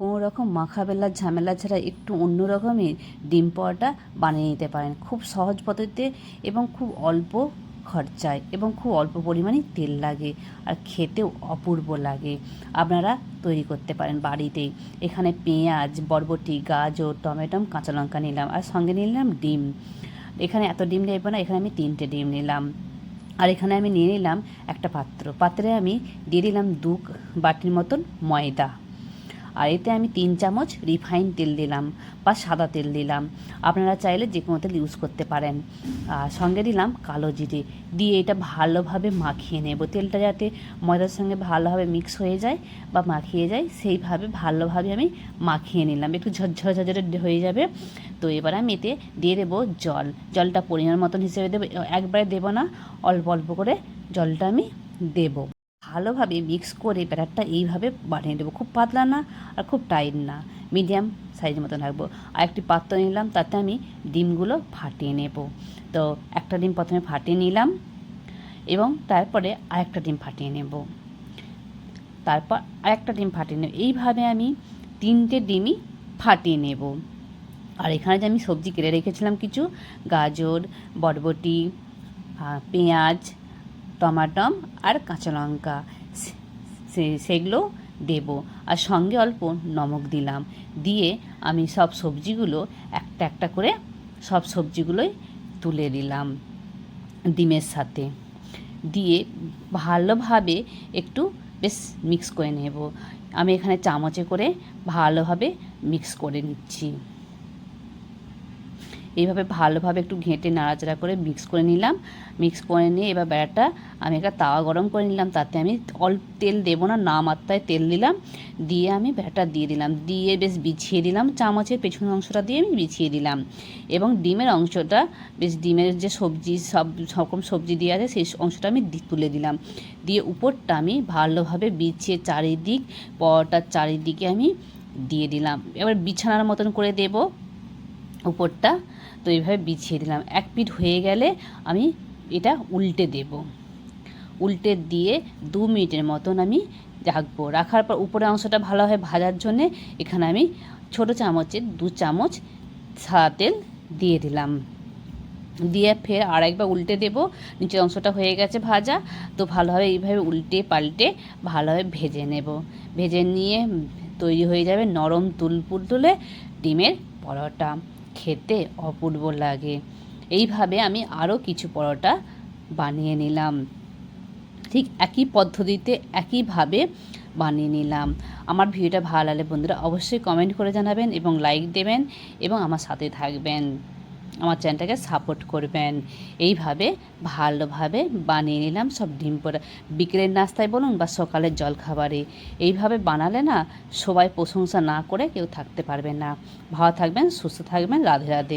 কোনো রকম মাখাবেলার ঝামেলা ছাড়া একটু অন্য রকমের ডিম পরোটা বানিয়ে নিতে পারেন। খুব সহজ পদ্ধতিতে এবং খুব অল্প খরচায় এবং খুব অল্প পরিমাণে তেল লাগে আর খেতেও অপূর্ব লাগে। আপনারা তৈরি করতে পারেন বাড়িতেই এখানে পেঁয়াজ, বরবটি, গাজর টমেটো কাঁচা লঙ্কা নিলাম আর সঙ্গে নিলাম ডিম। এখানে এত ডিম নেব না, এখানে আমি তিনটে ডিম নিলাম। আর এখানে আমি নিয়ে নিলাম একটা পাত্র। পাত্রে আমি দিয়ে দিলাম দু বাটির মতন ময়দা। আর এতে আমি তিন চামচ রিফাইন তেল দিলাম বা সাদা তেল দিলাম। আপনারা চাইলে যে কোনো তেল ইউজ করতে পারেন। আর সঙ্গে দিলাম কালো জিরে। দিয়ে এটা ভালোভাবে মাখিয়ে নেব। তেলটা যাতে ময়দার সঙ্গে ভালোভাবে মিক্স হয়ে যায় বা মাখিয়ে যায়, সেইভাবে ভালোভাবে আমি মাখিয়ে নিলাম। একটু ঝরঝর ঝরঝরে হয়ে যাবে। তো এবার আমি এতে দিয়ে দেবো জল। জলটা পরিমাণ মতন হিসেবে দেবো। একবারে দেবো না, অল্প অল্প করে জলটা আমি দেবো। ভালোভাবে মিক্স করে ব্যাটারটা এইভাবে বানিয়ে দেবো। খুব পাতলা না আর খুব টাইট না। মিডিয়াম সাইজের মতন রাখব। আর একটি পাত্র নিলাম, তাতে আমি ডিমগুলো ফাটিয়ে নেব। তো একটা ডিম প্রথমে ফাটিয়ে নিলাম এবং তারপরে আরেকটা ডিম ফাটিয়ে নেব। তারপর আরেকটা ডিম ফাটিয়ে নেব। এইভাবে আমি তিনটে ডিমই ফাটিয়ে নেব। আর এখানে যে আমি সবজি কেটে রেখেছিলাম কিছু, গাজর, বরবটি পেঁয়াজ টমাটম আর কাঁচা লঙ্কা। সেগুলো দেবো। আর সঙ্গে অল্প নমক দিলাম। দিয়ে আমি সব সবজিগুলো একটা একটা করে সব সবজিগুলোই তুলে দিলাম ডিমের সাথে। দিয়ে ভালোভাবে একটু বেশ মিক্স করে নেব। আমি এখানে চামচে করে ভালোভাবে মিক্স করে নিচ্ছি। এইভাবে ভালোভাবে একটু ঘেঁটে নাড়াচাড়া করে মিক্স করে নিলাম। মিক্স করে নিয়ে এবার ব্যাটারটা আমি একটা তাওয়া গরম করে নিলাম, তাতে আমি অল্প তেল দেবো না না মাত্রায় তেল দিলাম। দিয়ে আমি ব্যাটার দিয়ে দিলাম। দিয়ে বেশ বিছিয়ে দিলাম, চামচের পেছনের অংশটা দিয়ে আমি বিছিয়ে দিলাম। এবং ডিমের অংশটা, বেশ ডিমের যে সবজি, সব রকম সবজি দিয়ে আছে, সেই অংশটা আমি তুলে দিলাম। দিয়ে উপরটা আমি ভালোভাবে বিছিয়ে চারিদিক, পরোটার চারিদিকে আমি দিয়ে দিলাম। এবার বিছানার মতন করে দেবো। উপরটা তো এইভাবে বিছিয়ে দিলাম। এক পিঠ হয়ে গেলে আমি এটা উল্টে দেব। উল্টে দিয়ে দু মিনিটের মতন আমি রাখব। রাখার পর উপরের অংশটা ভালোভাবে ভাজার জন্যে এখানে আমি ছোটো চামচের দু চামচ সাদা তেল দিয়ে দিলাম। দিয়ে ফের আরেকবার উল্টে দেব। নিচের অংশটা হয়ে গেছে ভাজা। তো ভালোভাবে এইভাবে উল্টে পাল্টে ভালোভাবে ভেজে নেব। ভেজে নিয়ে তৈরি হয়ে যাবে নরম তুলপুর তুলে ডিমের পরোটা। খেতে অপূর্ব লাগে। এইভাবে আমি আরও কিছু পরোটা বানিয়ে নিলাম। ঠিক একই পদ্ধতিতে একইভাবে বানিয়ে নিলাম। আমার ভিডিওটা ভালো লাগলে বন্ধুরা অবশ্যই কমেন্ট করে জানাবেন এবং লাইক দেবেন এবং আমার সাথে থাকবেন। আমার চ্যানেলটাকে সাপোর্ট করবেন। এইভাবে ভালোভাবে বানিয়ে নিলাম সব ডিম পোড়া। বিকেলের নাস্তায় বলুন বা সকালের জলখাবারে। এইভাবে বানালে না সবাই প্রশংসা না করে কেউ থাকতে পারবে না। ভালো থাকবেন, সুস্থ থাকবেন, রাধে রাধে।